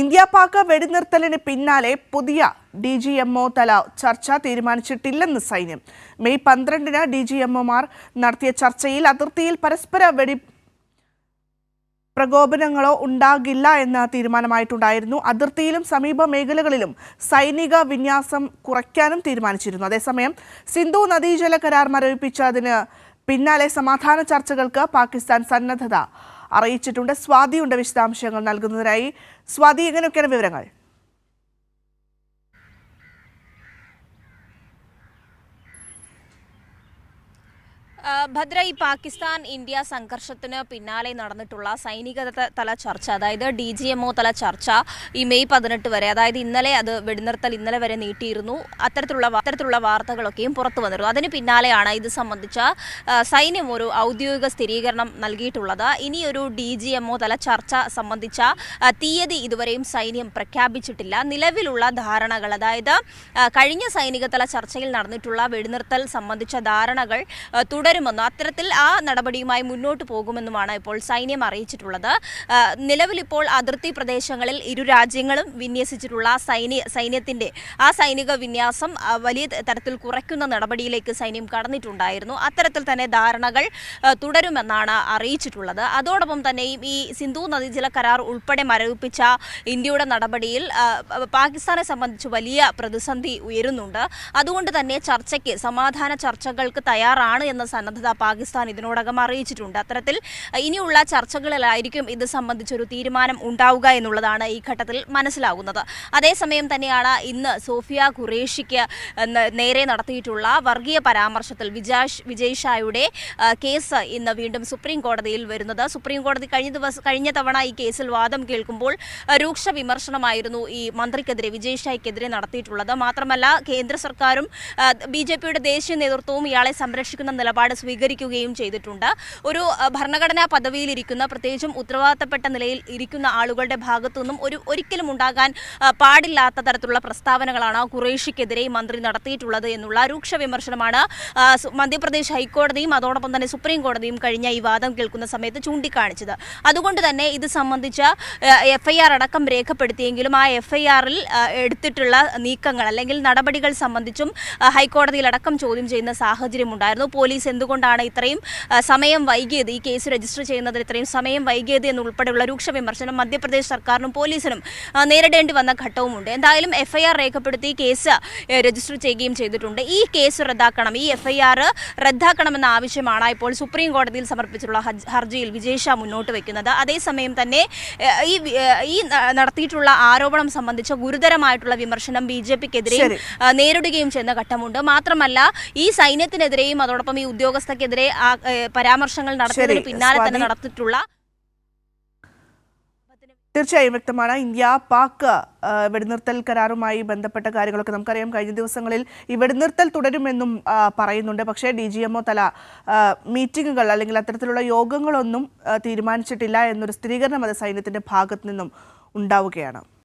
India Pak വെടിനിർത്തലിന് പിന്നാലെ പുതിയ D G M O തല ചർച്ച തീരുമാനിച്ചിട്ടില്ലെന്ന് സൈന്യം. മെയ് പന്ത്രണ്ടിന് ഡി ജി എം നടത്തിയ ചർച്ചയിൽ അതിർത്തിയിൽ പരസ്പര വെടി പ്രകോപനങ്ങളോ ഉണ്ടാകില്ല എന്ന തീരുമാനമായിട്ടുണ്ടായിരുന്നു. അതിർത്തിയിലും സമീപ മേഖലകളിലും സൈനിക വിന്യാസം കുറയ്ക്കാനും തീരുമാനിച്ചിരുന്നു. അതേസമയം സിന്ധു നദീജല കരാർ മരവിപ്പിച്ചതിന് പിന്നാലെ സമാധാന ചർച്ചകൾക്ക് പാകിസ്ഥാൻ സന്നദ്ധത അറിയിച്ചിട്ടുണ്ട്. സ്വാതിയുണ്ട് വിശദാംശങ്ങൾ നൽകുന്നതിനായി. സ്വാതി എങ്ങനെയൊക്കെയാണ് വിവരങ്ങൾ? ഭദ്ര ഈ പാകിസ്ഥാൻ ഇന്ത്യ സംഘർഷത്തിന് പിന്നാലെ നടന്നിട്ടുള്ള സൈനിക തല ചർച്ച അതായത് ഡി ജി എം ഒ തല ചർച്ച ഈ മെയ് പതിനെട്ട് വരെ അതായത് ഇന്നലെ അത് വെടിനിർത്തൽ ഇന്നലെ വരെ നീട്ടിയിരുന്നു. അത്തരത്തിലുള്ള അത്തരത്തിലുള്ള വാർത്തകളൊക്കെയും പുറത്തു വന്നിരുന്നു. അതിന് പിന്നാലെയാണ് ഇത് സംബന്ധിച്ച സൈന്യം ഒരു ഔദ്യോഗിക സ്ഥിരീകരണം നൽകിയിട്ടുള്ളത്. ഇനിയൊരു ഡി ജി എം ഒ തല ചർച്ച സംബന്ധിച്ച തീയതി ഇതുവരെയും സൈന്യം പ്രഖ്യാപിച്ചിട്ടില്ല. നിലവിലുള്ള ധാരണകൾ അതായത് കഴിഞ്ഞ സൈനിക തല ചർച്ചയിൽ നടന്നിട്ടുള്ള വെടിനിർത്തൽ സംബന്ധിച്ച ധാരണകൾ ആ, തുടരുമെന്നും അത്തരത്തിൽ ആ നടപടിയുമായി മുന്നോട്ട് പോകുമെന്നുമാണ് ഇപ്പോൾ സൈന്യം അറിയിച്ചിട്ടുള്ളത്. നിലവിലിപ്പോൾ അതിർത്തി പ്രദേശങ്ങളിൽ ഇരു രാജ്യങ്ങളും വിന്യസിച്ചിട്ടുള്ള സൈന്യ സൈന്യത്തിന്റെ ആ സൈനിക വിന്യാസം വലിയ തരത്തിൽ കുറയ്ക്കുന്ന നടപടിയിലേക്ക് സൈന്യം കടന്നിട്ടുണ്ടായിരുന്നു. അത്തരത്തിൽ തന്നെ ധാരണകൾ തുടരുമെന്നാണ് അറിയിച്ചിട്ടുള്ളത്. അതോടൊപ്പം തന്നെയും ഈ സിന്ധു നദീജല കരാർ ഉൾപ്പെടെ മരവിപ്പിച്ച ഇന്ത്യയുടെ നടപടിയിൽ പാകിസ്ഥാനെ സംബന്ധിച്ച് വലിയ പ്രതിസന്ധി ഉയരുന്നുണ്ട്. അതുകൊണ്ട് തന്നെ ചർച്ചയ്ക്ക് സമാധാന ചർച്ചകൾക്ക് തയ്യാറാണ് എന്ന സന്നദ്ധത പാകിസ്ഥാൻ ഇതിനോടകം അറിയിച്ചിട്ടുണ്ട്. അത്തരത്തിൽ ഇനിയുള്ള ചർച്ചകളിലായിരിക്കും ഇത് സംബന്ധിച്ചൊരു തീരുമാനം ഉണ്ടാവുക എന്നുള്ളതാണ് ഈ ഘട്ടത്തിൽ മനസ്സിലാകുന്നത്. അതേസമയം തന്നെയാണ് ഇന്ന് സോഫിയ ഖുറേഷിക്ക് നേരെ നടത്തിയിട്ടുള്ള വർഗീയ പരാമർശത്തിൽ വിജാഷ് വിജയ് ഷായുടെ കേസ് ഇന്ന് വീണ്ടും സുപ്രീം കോടതിയിൽ വരുന്നത്. സുപ്രീം കോടതി കഴിഞ്ഞ ദിവസം കഴിഞ്ഞ തവണ ഈ കേസിൽ വാദം കേൾക്കുമ്പോൾ രൂക്ഷ വിമർശനമായിരുന്നു ഈ മന്ത്രിക്കെതിരെ വിജയ് ഷായ്ക്കെതിരെ നടത്തിയിട്ടുള്ളത്. മാത്രമല്ല കേന്ദ്ര സർക്കാരും ബി ജെ പിയുടെ ദേശീയ നേതൃത്വവും ഇയാളെ സംരക്ഷിക്കുന്ന നിലപാട് സ്വീകരിക്കുകയും ചെയ്തിട്ടുണ്ട്. ഒരു ഭരണഘടനാ പദവിയിലിരിക്കുന്ന പ്രത്യേകിച്ചും ഉത്തരവാദിത്തപ്പെട്ട നിലയിൽ ഇരിക്കുന്ന ആളുകളുടെ ഭാഗത്തുനിന്നും ഒരു ഒരിക്കലും ഉണ്ടാകാൻ പാടില്ലാത്ത തരത്തിലുള്ള പ്രസ്താവനകളാണ് ഖുറേഷിക്കെതിരെ മന്ത്രി നടത്തിയിട്ടുള്ളത് എന്നുള്ള രൂക്ഷ വിമർശനമാണ്. മധ്യപ്രദേശ് ഹൈക്കോടതിയും അതോടൊപ്പം തന്നെ സുപ്രീം കോടതിയും കഴിഞ്ഞ ഈ വാദം കേൾക്കുന്ന സമയത്ത് ചൂണ്ടിക്കാണിച്ചത്. അതുകൊണ്ട് തന്നെ ഇത് സംബന്ധിച്ച എഫ്ഐആർ അടക്കം രേഖപ്പെടുത്തിയെങ്കിലും ആ എഫ്ഐആറിൽ എടുത്തിട്ടുള്ള നീക്കങ്ങൾ അല്ലെങ്കിൽ നടപടികൾ സംബന്ധിച്ചും ഹൈക്കോടതിയിലടക്കം ചോദ്യം ചെയ്യുന്ന സാഹചര്യം ഉണ്ടായിരുന്നു പോലീസ് എന്തുകൊണ്ടാണ് ഇത്രയും സമയം വൈകിയത്. ഈ കേസ് രജിസ്റ്റർ ചെയ്യുന്നതിന് ഇത്രയും സമയം വൈകിയത് എന്നുൾപ്പെടെയുള്ള രൂക്ഷ വിമർശനം മധ്യപ്രദേശ് സർക്കാരിനും പോലീസിനും നേരിടേണ്ടി വന്ന ഘട്ടവുമുണ്ട്. എന്തായാലും എഫ്ഐആർ രേഖപ്പെടുത്തി കേസ് രജിസ്റ്റർ ചെയ്യുകയും ചെയ്തിട്ടുണ്ട്. ഈ കേസ് റദ്ദാക്കണം ഈ എഫ്ഐആർ റദ്ദാക്കണമെന്ന ആവശ്യമാണ് ഇപ്പോൾ സുപ്രീം കോടതിയിൽ സമർപ്പിച്ചിട്ടുള്ള ഹർജിയിൽ വിജയ്ഷ മുന്നോട്ട് വയ്ക്കുന്നത് അതേസമയം തന്നെ ഈ ഈ നടത്തിയിട്ടുള്ള ആരോപണം സംബന്ധിച്ച ഗുരുതരമായിട്ടുള്ള വിമർശനം ബി ജെ പിക്കെതിരെയും നേരിടുകയും ചെയ്യുന്ന ഘട്ടമുണ്ട്. മാത്രമല്ല ഈ സൈന്യത്തിനെതിരെയും അതോടൊപ്പം ഈ ഉദ്യോഗസ്ഥർക്കെതിരെ ആ, പരാമർശങ്ങൾ നടത്തിയതിന് പിന്നാലെ തന്നെ. നടത്തിയിട്ടുള്ള തീർച്ചയായും വ്യക്തമാണ്. ഇന്ത്യ പാക് വെടിനിർത്തൽ കരാറുമായി ബന്ധപ്പെട്ട കാര്യങ്ങളൊക്കെ നമുക്കറിയാം. കഴിഞ്ഞ ദിവസങ്ങളിൽ ഈ വെടിനിർത്തൽ തുടരുമെന്നും പറയുന്നുണ്ട്. പക്ഷേ ഡി ജി എംഒ തല മീറ്റിങ്ങുകൾ മീറ്റിംഗുകൾ അല്ലെങ്കിൽ അത്തരത്തിലുള്ള യോഗങ്ങളൊന്നും തീരുമാനിച്ചിട്ടില്ല എന്നൊരു സ്ഥിരീകരണം അത് സൈന്യത്തിന്റെ ഭാഗത്തു നിന്നും ഉണ്ടാവുകയാണ്.